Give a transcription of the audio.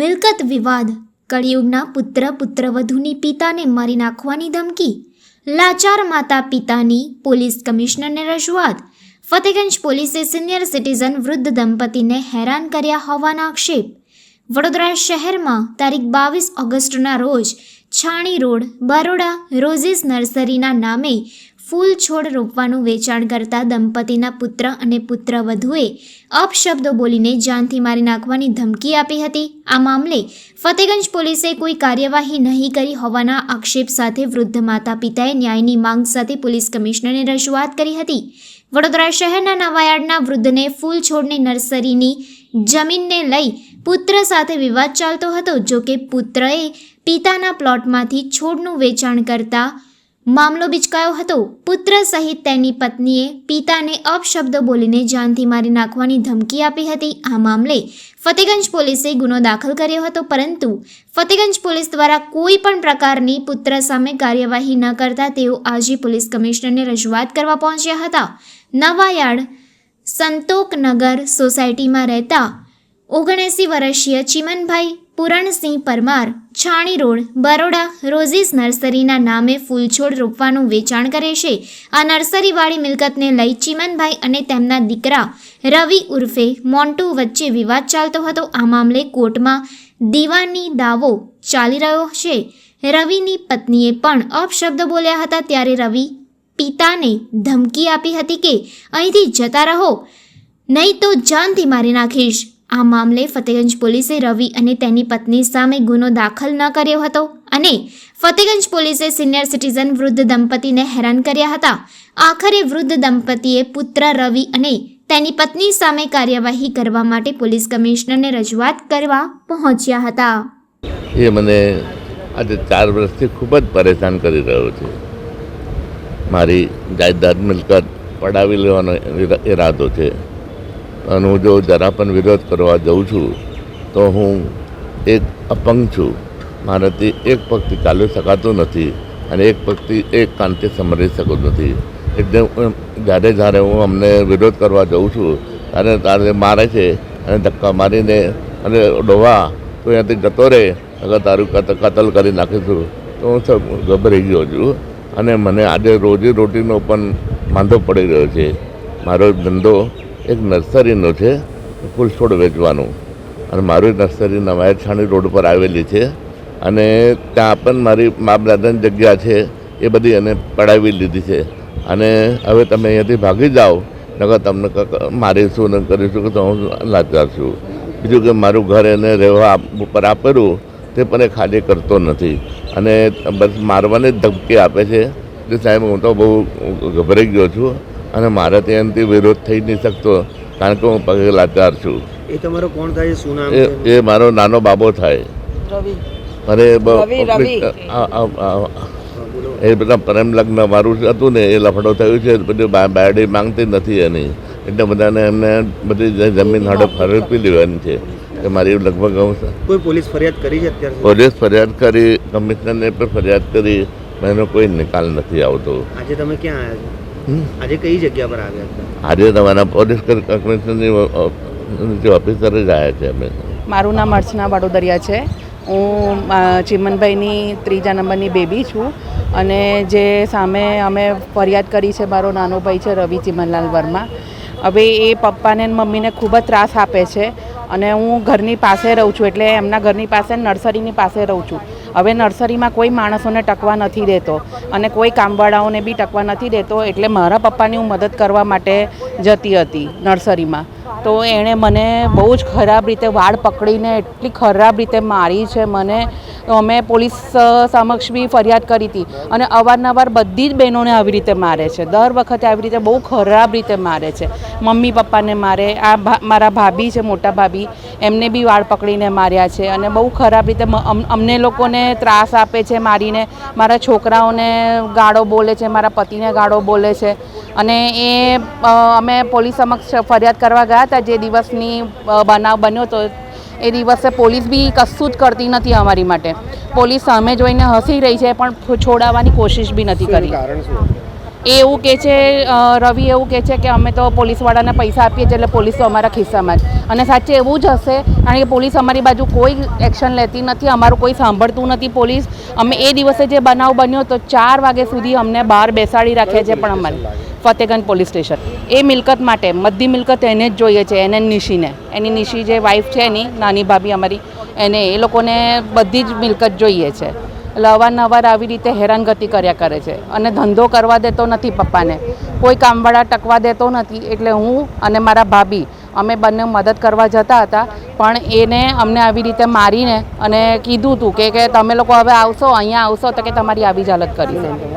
મિલકત વિવાદ. કળિયુગના પુત્ર પુત્રવધૂની પિતાને મારી નાખવાની ધમકી. લાચાર માતા પિતાની પોલીસ કમિશનરને રજૂઆત. ફતેગંજ પોલીસે સિનિયર સિટીઝન વૃદ્ધ દંપતીને હેરાન કર્યા હોવાના આક્ષેપ. વડોદરા શહેરમાં તારીખ બાવીસ ઓગસ્ટના રોજ છાણી રોડ, બરોડા રોઝીસ નર્સરીના નામે ફૂલ છોડ રોપવાનું વેચાણ કરતા દંપતીના પુત્ર અને પુત્રવધૂએ અપશબ્દો બોલીને જાનથી મારી નાખવાની ધમકી આપી હતી. આ મામલે ફતેગંજ પોલીસે કોઈ કાર્યવાહી નહીં કરી હોવાના આક્ષેપ સાથે વૃદ્ધ માતા પિતાએ ન્યાયની માંગ સાથે પોલીસ કમિશનરને રજૂઆત કરી હતી. વડોદરા શહેરના નવાયાર્ડના વૃદ્ધને ફૂલ છોડની નર્સરીની જમીનને લઈ પુત્ર સાથે વિવાદ ચાલતો હતો જો કે પુત્રએ પિતાના પ્લોટમાંથી છોડનું વેચાણ કરતા મામલો બિચકાયો હતો. પુત્ર સહિત તેની પત્નીએ પિતાને અપશબ્દો બોલીને જાનથી મારી નાખવાની ધમકી આપી હતી. આ મામલે ફતેગંજ પોલીસે ગુનો દાખલ કર્યો હતો, પરંતુ ફતેગંજ પોલીસ દ્વારા કોઈ પણ પ્રકારની પુત્ર સામે કાર્યવાહી ન કરતા તેઓ આજે પોલીસ કમિશનરને રજૂઆત કરવા પહોંચ્યા હતા. નવાયાર્ડ સંતોકનગર સોસાયટીમાં રહેતા ઓગણએંસી વર્ષીય ચિમનભાઈ પુરણસિંહ પરમાર, છાણી રોડ, બરોડા, રોઝીસ નર્સરીના નામે ફૂલછોડ રોપવાનું વેચાણ કરે છે. આ નર્સરીવાળી મિલકતને લઈ ચિમનભાઈ અને તેમના દીકરા રવિ ઉર્ફે મોન્ટુ વચ્ચે વિવાદ ચાલતો હતો. આ મામલે કોર્ટમાં દીવાની દાવો ચાલી રહ્યો છે. રવિની પત્નીએ પણ અપશબ્દ બોલ્યા હતા. ત્યારે રવિ પિતાને ધમકી આપી હતી કે અહીંથી જતા રહો, નહીં તો જાનથી મારી નાખીશ. આ મામલે ફતેગંજ પોલીસે રવિ અને તેની પત્ની સામે ગુનો દાખલ ન કર્યો હતો અને ફતેગંજ પોલીસે સિનિયર સિટીઝન વૃદ્ધ દંપતીને હેરાન કર્યા હતા. આખરે વૃદ્ધ દંપતીએ પુત્ર રવિ અને તેની પત્ની સામે કાર્યવાહી કરવા માટે પોલીસ કમિશનરને રજૂઆત કરવા પહોંચ્યા હતા. એ મને આજે ચાર વર્ષથી ખૂબ જ પરેશાન કરી રહ્યો છે. મારી જાયદાદ મિલકત પડાવી લેવાનો ઇરા- ઈરાદો છે. અને હું જો જરા પણ વિરોધ કરવા જાઉં છું, તો હું એક અપંગ છું. મારાથી એક પગથી ચાલી શકાતું નથી અને એક પગથી એક કાનથી સમરી શકું નથી. એટલે જ્યારે જ્યારે હું અમને વિરોધ કરવા જાઉં છું, ત્યારે તારે મારે છે અને ધક્કા મારીને અને ડોવા તો અહીંયાથી જતો રહે અગર તારું કત- કતલ કરી નાખીશું, તો હું ગભરાઈ ગયો છું. અને મને આજે રોજી રોટીનો પણ માંદો પડી રહ્યો છે. મારો ધંધો એક નર્સરીનો છે, ફૂલ છોડ વેચવાનું. અને મારી નર્સરી નવાય રોડ પર આવેલી છે. અને ત્યાં પણ મારી મામલાદારની જગ્યા છે, એ બધી એને પડાવી લીધી છે. અને હવે તમે અહીંયાથી ભાગી જાઓ, નકર તમને મારીશું ને કરીશું કે તો હું લાચાર બીજું કે મારું ઘર એને રહેવા ઉપર આપેલું, તે પણ એ ખાલી કરતો નથી. અને બસ મારવાની ધમકી આપે છે. સાહેબ, હું તો બહુ ગભરાઈ ગયો છું. અને મારે તેનાથી વિરોધ થઈ નહીં શકતો કારણ કે હું પગે લાચાર છું. એ તમારો કોણ થાય શું નામ એ એ મારો નાનો બાબો થાય. અરે એ બધા પ્રેમ લગ્ન મારું હતું ને એ લફડો થયું છે બધું બાયડી માંગતી નથી એની. એટલે બધાને એમને બધી જમીન હડપ હડપી લેવાની છે. કે મારી લગભગ હું કોઈ પોલીસ ફરિયાદ કરી છે અત્યાર પોલીસ ફરિયાદ કરી કમિશનરને પણ ફરિયાદ કરી એનો કોઈ નિકાલ નથી આવતો. આજે તમે ક્યાં આવ્યા છો? આજે કઈ જગ્યા પર આવ્યા હતા? આજે તમારા પોલીસ કમિશનરની ઓફિસર જ આવ્યા છે અમે. મારું નામ અર્ચના વડોદરિયા છે. હું ચિમનભાઈની ત્રીજા નંબરની બેબી છું અને જે સામે અમે ફરિયાદ કરી છે મારો નાનો ભાઈ છે રવિ ચિમનલાલ વર્મા. હવે એ પપ્પાને મમ્મીને ખૂબ જ ત્રાસ આપે છે અને હું ઘરની પાસે રહું છું એટલે એમના ઘરની પાસે નર્સરીની પાસે રહું છું. હવે નર્સરીમાં કોઈ માણસોને ટકવા નથી દેતો અને કોઈ કામવાળાઓને બી ટકવા નથી દેતો એટલે મારા પપ્પાની હું મદદ કરવા માટે જતી હતી નર્સરીમાં. તો એણે મને બહુ જ ખરાબ રીતે વાળ પકડીને એટલી ખરાબ રીતે મારી છે મને તો અમે પોલીસ સમક્ષ બી ફરિયાદ કરી હતી. અને અવારનવાર બધી જ બહેનોને આવી રીતે મારે છે. દર વખતે આવી રીતે બહુ ખરાબ રીતે મારે છે. મમ્મી પપ્પાને મારે, આ મારા ભાભી છે, મોટા ભાભી, એમને બી વાળ પકડીને માર્યા છે. અને બહુ ખરાબ રીતે અમને લોકોને ત્રાસ આપે છે મારીને. મારા છોકરાઓને ગાળો બોલે છે, મારા પતિને ગાળો બોલે છે. અને એ અમે પોલીસ સમક્ષ ફરિયાદ કરવા ગયા હતા. જે દિવસની બનાવ બન્યો તો એ દિવસે પોલીસ બી કશું જ કરતી નથી અમારી માટે. પોલીસ સામે જોઈને હસી રહી છે પણ છોડાવવાની કોશિશ બી નથી કરી. કારણ શું એ એવું કહે છે રવિ એવું કહે છે કે અમે તો પોલીસવાળાને પૈસા આપીએ છીએ એટલે પોલીસ તો અમારા ખિસ્સામાં જ. અને સાચે એવું જ હશે, કારણ કે પોલીસ અમારી બાજુ કોઈ એક્શન લેતી નથી, અમારું કોઈ સાંભળતું નથી પોલીસ. અમે એ દિવસે જે બનાવ બન્યો તો ચાર વાગ્યા સુધી અમને બહાર બેસાડી રાખ્યા છે પણ અમારે ફતેગંજ પોલીસ સ્ટેશન. એ મિલકત માટે, મધ્ય મિલકત એને જ જોઈએ છે, એને નિશીને. એની નિશી જે વાઈફ છે એની, નાની ભાભી અમારી, એને એ લોકોને બધી જ મિલકત જોઈએ છે. એટલે અવારનવાર આવી રીતે હેરાનગતિ કર્યા કરે છે. અને ધંધો કરવા દેતો નથી પપ્પાને. કોઈ કામવાળા ટકવા દેતો નથી. એટલે હું અને મારા ભાભી, અમે બંને મદદ કરવા જતા હતા. પણ એને અમને આવી રીતે મારીને અને કીધું હતું કે કે તમે લોકો હવે આવશો, અહીંયા આવશો તો કે તમારી આવી જ હાલત કરી છે.